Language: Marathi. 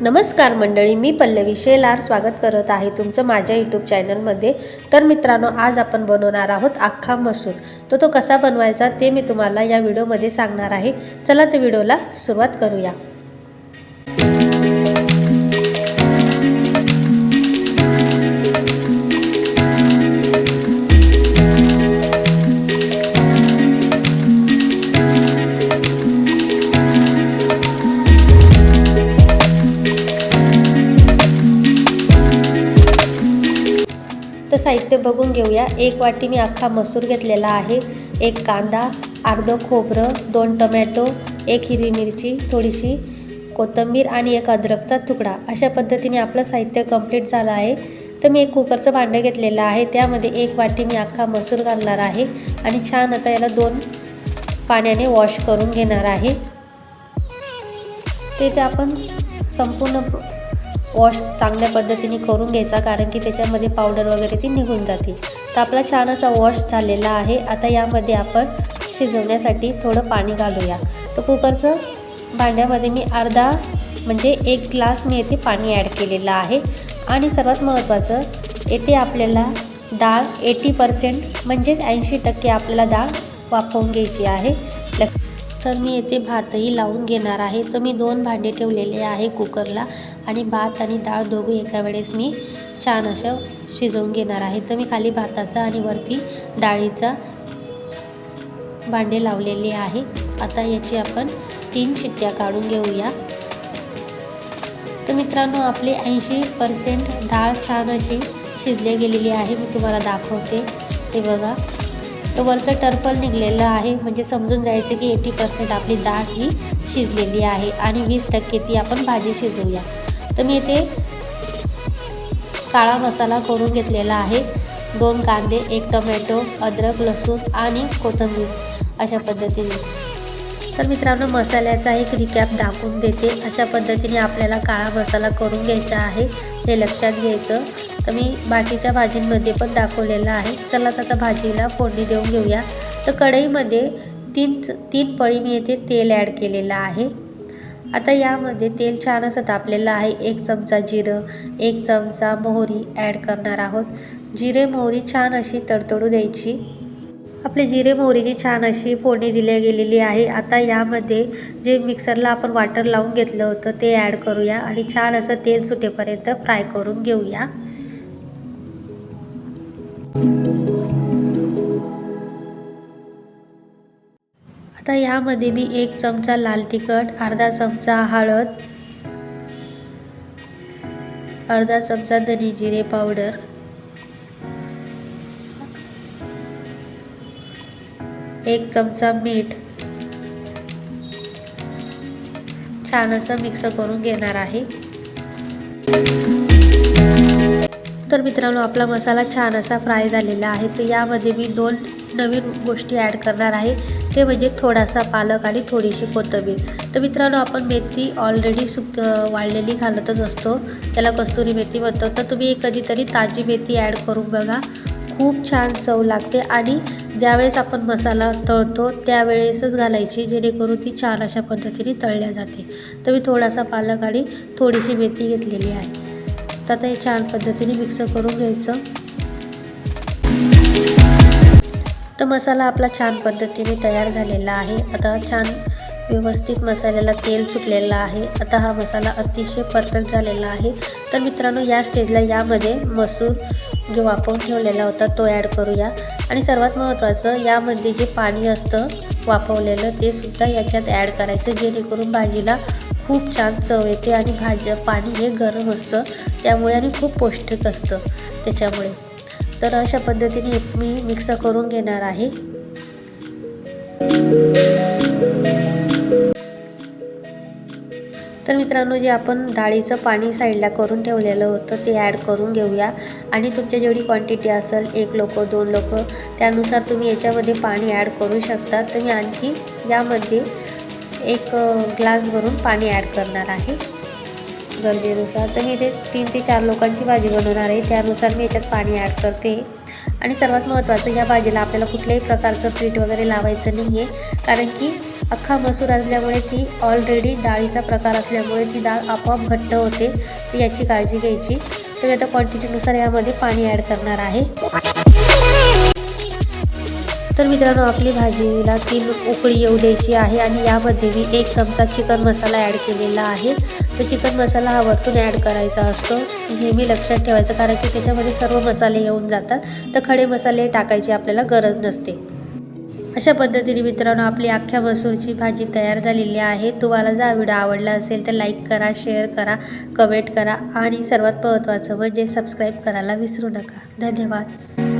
नमस्कार मंडळी मी पल्लवी शेलार स्वागत करत आहे तुमचं माझ्या यूट्यूब चॅनलमध्ये तर मित्रांनो आज आपण बनवणार आहोत अख्खा मसूर. तो तो कसा बनवायचा ते मी तुम्हाला या व्हिडिओमध्ये सांगणार आहे. चला तर व्हिडिओला सुरुवात करूया. तर साहित्य बघून घेऊया. एक वाटी मी अख्खा मसूर घेतलेला आहे. एक कांदा अर्धं खोबरं दोन टमॅटो एक हिरवी मिरची थोडीशी कोथिंबीर आणि एक अद्रकचा तुकडा. अशा पद्धतीने आपलं साहित्य कंप्लीट झालं आहे. तर मी एक कुकरचं भांडं घेतलेलं आहे. त्यामध्ये एक वाटी मी अख्खा मसूर घालणार आहे आणि छान आता याला दोन पाण्याने वॉश करून घेणार आहे. ते आपण संपूर्ण वॉश चांगल्या पद्धतीने करून घ्यायचा कारण की त्याच्यामध्ये पावडर वगैरे ती निघून जाते. तर आपला छान असा वॉश झालेला आहे. आता यामध्ये आपण शिजवण्यासाठी थोडं पाणी घालूया. तर कुकरचं भांड्यामध्ये मी अर्धा म्हणजे एक ग्लास मी येथे पाणी ॲड केलेलं आहे. आणि सर्वात महत्त्वाचं येथे आपल्याला डाळ एटी पर्सेंट म्हणजेच ऐंशी टक्के आपल्याला डाळ वाफवून घ्यायची आहे. तर मी येथे भातही लावून घेणार आहे. तर मी दोन भांडे ठेवलेले आहे कुकरला. आणि भात आणि डाळ दोघं एका वेळेस मी छान अशा शिजवून घेणार आहे. तर मी खाली भाताचा आणि वरती डाळीचा भांडे लावलेले आहे. आता याची आपण तीन शिट्ट्या काढून घेऊया. तर मित्रांनो आपले ऐंशी पर्सेंट डाळ छान अशी शिजले गेलेली आहे. मी तुम्हाला दाखवते. ते बघा. तर वरचं टर्पल निघलेलं आहे. म्हणजे समजून जायचं की एटी पर्सेंट आपली डाळ ही शिजलेली आहे. आणि वीस टक्के ती आपण भाजी शिजवूया. तर मी इथे काळा मसाला करून घेतलेला आहे. दोन कांदे एक टमॅटो अद्रक लसूण आणि कोथिंबीर अशा पद्धतीने. तर मित्रांनो मसाल्याचा एक रिकॅप दाखवून देते. अशा पद्धतीने आपल्याला काळा मसाला करून घ्यायचा आहे हे लक्षात घ्यायचं. तर मी बाकीच्या भाजींमध्ये पण दाखवलेलं आहे. चला आता भाजीला फोडणी देऊन घेऊया. तर कढईमध्ये तीन तीन पळी मी येथे तेल ॲड केलेलं आहे. आता यामध्ये तेल छान असं तापलेलं आहे. एक चमचा जिरं एक चमचा मोहरी ॲड करणार आहोत. जिरे मोहरी छान अशी तडतडू द्यायची. आपली जिरे मोहरीची छान अशी फोडणी दिली गेलेली आहे. आता यामध्ये जे मिक्सरला आपण वाटर लावून घेतलं होतं ते ॲड करूया आणि छान असं तेल सुटेपर्यंत फ्राय करून घेऊया. आता ह्यामध्ये मी एक चमचा लाल तिखट अर्धा चमचा हळद अर्धा चमचा धनी जिरे पावडर एक चमचा मीठ. छान असं मिक्स करून घेणार आहे. तर मित्रांनो आपला मसाला छान असा फ्राय झालेला आहे. तर यामध्ये मी दोन नवीन गोष्टी ॲड करणार आहे. ते म्हणजे थोडासा पालक आणि थोडीशी कोथिंबीर. तर मित्रांनो आपण मेथी ऑलरेडी सुक वाळलेली घालतच असतो. त्याला कस्तुरी मेथी म्हणतो. तर तुम्ही कधीतरी ताजी मेथी ॲड करून बघा. खूप छान चव लागते आणि ज्यावेळेस आपण मसाला तळतो त्यावेळेसच घालायची जेणेकरून ती छान अशा पद्धतीने तळल्या जाते. तर मी थोडासा पालक आणि थोडीशी मेथी घेतलेली आहे. तर आता हे छान पद्धतीने मिक्स करून घ्यायचं. तर मसाला आपला छान पद्धतीने तयार झालेला आहे. आता छान व्यवस्थित मसाल्याला तेल सुटलेलं आहे. आता हा मसाला अतिशय परफेक्ट झालेला आहे. तर मित्रांनो या स्टेजला यामध्ये मसूर जो वापरून ठेवलेला होता तो ॲड करूया. आणि सर्वात महत्त्वाचं यामध्ये जे पाणी असतं वापरलेलं ते सुद्धा याच्यात ॲड करायचं जेणेकरून भाजीला खूप छान चव येते आणि भाजी पाणी हे गरम असतं. त्यामुळे आणि खूप पौष्टिक असतं त्याच्यामुळे. तर अशा पद्धतीने मी मिक्स करून घेणार आहे. तर मित्रांनो जे आपण डाळीचं पाणी साईडला करून ठेवलेलं होतं ते ॲड करून घेऊया. आणि तुमच्या जेवढी क्वांटिटी असेल एक लोक दोन लोक त्यानुसार तुम्ही याच्यामध्ये पाणी ॲड करू शकता. तर मी आणखी यामध्ये एक ग्लास भरून पाणी ॲड करणार आहे गरजेनुसार तर मी ते तीन ते चार लोकांची भाजी बनवणार आहे त्यानुसार मी याच्यात पाणी ॲड करते. आणि सर्वात महत्त्वाचं ह्या भाजीला आपल्याला कुठल्याही प्रकारचं पीठ वगैरे लावायचं नाही आहे कारण की अख्खा मसूर असल्यामुळे ती ऑलरेडी डाळीचा प्रकार असल्यामुळे ती डाळ आपोआप घट्ट होते. तर याची काळजी घ्यायची. तर मी आता क्वांटिटीनुसार यामध्ये पाणी ॲड करणार आहे. तर मित्रांनो आपली भाजीला तीन उकळी येऊ द्यायची आहे आणि यामध्ये मी एक चमचा चिकन मसाला ॲड केलेला आहे. तर चिकन मसाला हा वरतून ॲड करायचा असतो. नेहमी लक्षात ठेवायचं कारण की त्याच्यामध्ये सर्व मसाले येऊन जातात. तर खडे मसाले टाकायची आपल्याला गरज नसते. अशा पद्धतीने मित्रांनो आपली अख्ख्या मसूरची भाजी तयार झालेली आहे. तुम्हाला जर व्हिडिओ आवडला असेल तर लाईक करा शेअर करा कमेंट करा आणि सर्वात महत्त्वाचं म्हणजे सबस्क्राईब करायला विसरू नका. धन्यवाद.